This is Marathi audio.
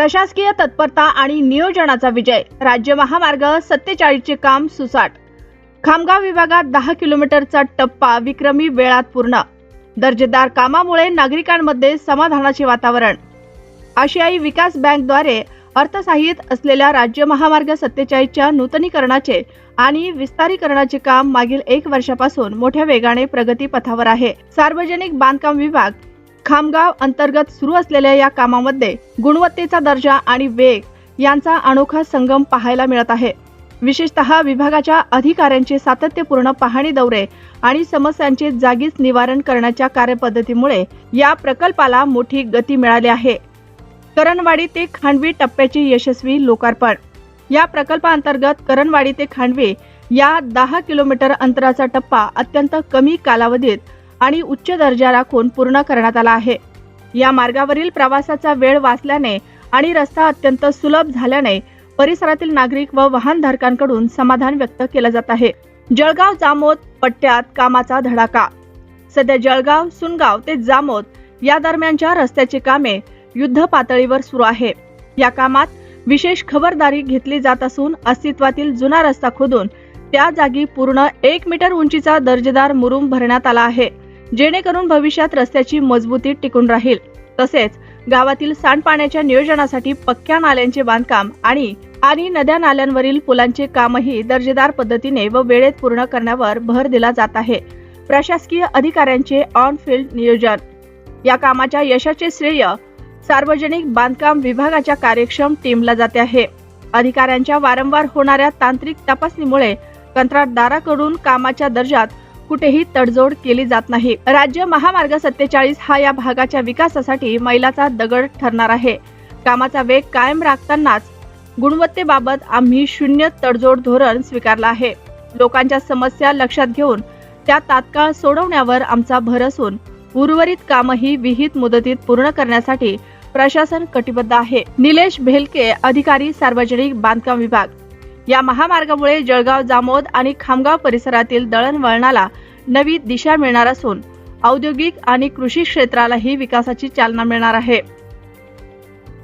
प्रशासकीय तत्परता आणि नियोजनाचा विजय. राज्य महामार्ग सत्तेचाळीसचे काम सुसाट. खामगाव विभागात दहा किलोमीटरचा टप्पा विक्रमी वेळात पूर्ण. दर्जेदार कामामुळे नागरिकांमध्ये समाधानाचे वातावरण. आशियाई विकास बँकद्वारे अर्थसहाय्यित असलेल्या राज्य महामार्ग सत्तेचाळीसच्या नूतनीकरणाचे आणि विस्तारीकरणाचे काम मागील एक वर्षापासून मोठ्या वेगाने प्रगती पथावर आहे. सार्वजनिक बांधकाम विभाग खामगाव अंतर्गत सुरू असलेल्या या कामामध्ये गुणवत्तेचा दर्जा आणि वेग यांचा अनोखा संगम पाहायला मिळत आहे. विशेषतः विभागाच्या अधिकाऱ्यांचे सातत्यपूर्ण पाहणी दौरे आणि समस्यांचे जागीच निवारण करण्याच्या कार्यपद्धतीमुळे या प्रकल्पाला मोठी गती मिळाली आहे. करणवाडी ते खांडवी टप्प्याचे यशस्वी लोकार्पण. या प्रकल्पाअंतर्गत करणवाडी ते खांडवी या दहा किलोमीटर अंतराचा टप्पा अत्यंत कमी कालावधीत आणि उच्च दर्जा राखून पूर्ण करण्यात आला आहे. या मार्गावरील प्रवासाचा वेळ वाचल्याने आणि रस्ता अत्यंत सुलभ झाल्याने परिसरातील नागरिक व वाहनधारकांकडून समाधान व्यक्त केलं जात आहे. जळगाव जामोद पट्ट्यात कामाचा धडाका. सध्या जळगाव सुनगाव ते जामोद या दरम्यानच्या रस्त्याची कामे युद्ध पातळीवर सुरू आहे. या कामात विशेष खबरदारी घेतली जात असून अस्तित्वातील जुना रस्ता खोदून त्या जागी पूर्ण एक मीटर उंचीचा दर्जेदार मुरुम भरण्यात आला आहे. जेणेकरून भविष्यात रस्त्याची मजबूती टिकून राहील. तसेच गावातील सांडपाण्याच्या नियोजनासाठी पक्क्या नाल्यांचे बांधकाम आणि आणि नद्या नाल्यांवरील पुलांचे कामही दर्जेदार पद्धतीने व वेळेत पूर्ण करण्यावर भर दिला जात आहे. प्रशासकीय अधिकाऱ्यांचे ऑन फील्ड नियोजन. या कामाच्या यशाचे श्रेय सार्वजनिक बांधकाम विभागाच्या कार्यक्षम टीमला जाते आहे. अधिकाऱ्यांच्या वारंवार होणाऱ्या तांत्रिक तपासणीमुळे कंत्राटदाराकडून कामाच्या दर्जात कुठेही तडजोड केली जात नाही. राज्य महामार्ग सत्तेचाळीस हा या भागाच्या विकासासाठी मैलाचा दगड ठरणार आहे. कामाचा वेग कायम राखतानाच गुणवत्तेबाबत आम्ही शून्य तडजोड धोरण स्वीकारलं आहे. लोकांच्या समस्या लक्षात घेऊन त्या तात्काळ सोडवण्यावर आमचा भर असून उर्वरित कामही विहित मुदतीत पूर्ण करण्यासाठी प्रशासन कटिबद्ध आहे. निलेश भेलके अधिकारी सार्वजनिक बांधकाम विभाग. या महामार्गामुळे जळगाव जामोद आणि खामगाव परिसरातील दळणवळणाला नवी दिशा मिळणार असून औद्योगिक आणि कृषी क्षेत्रालाही विकासाची चालना मिळणार आहे.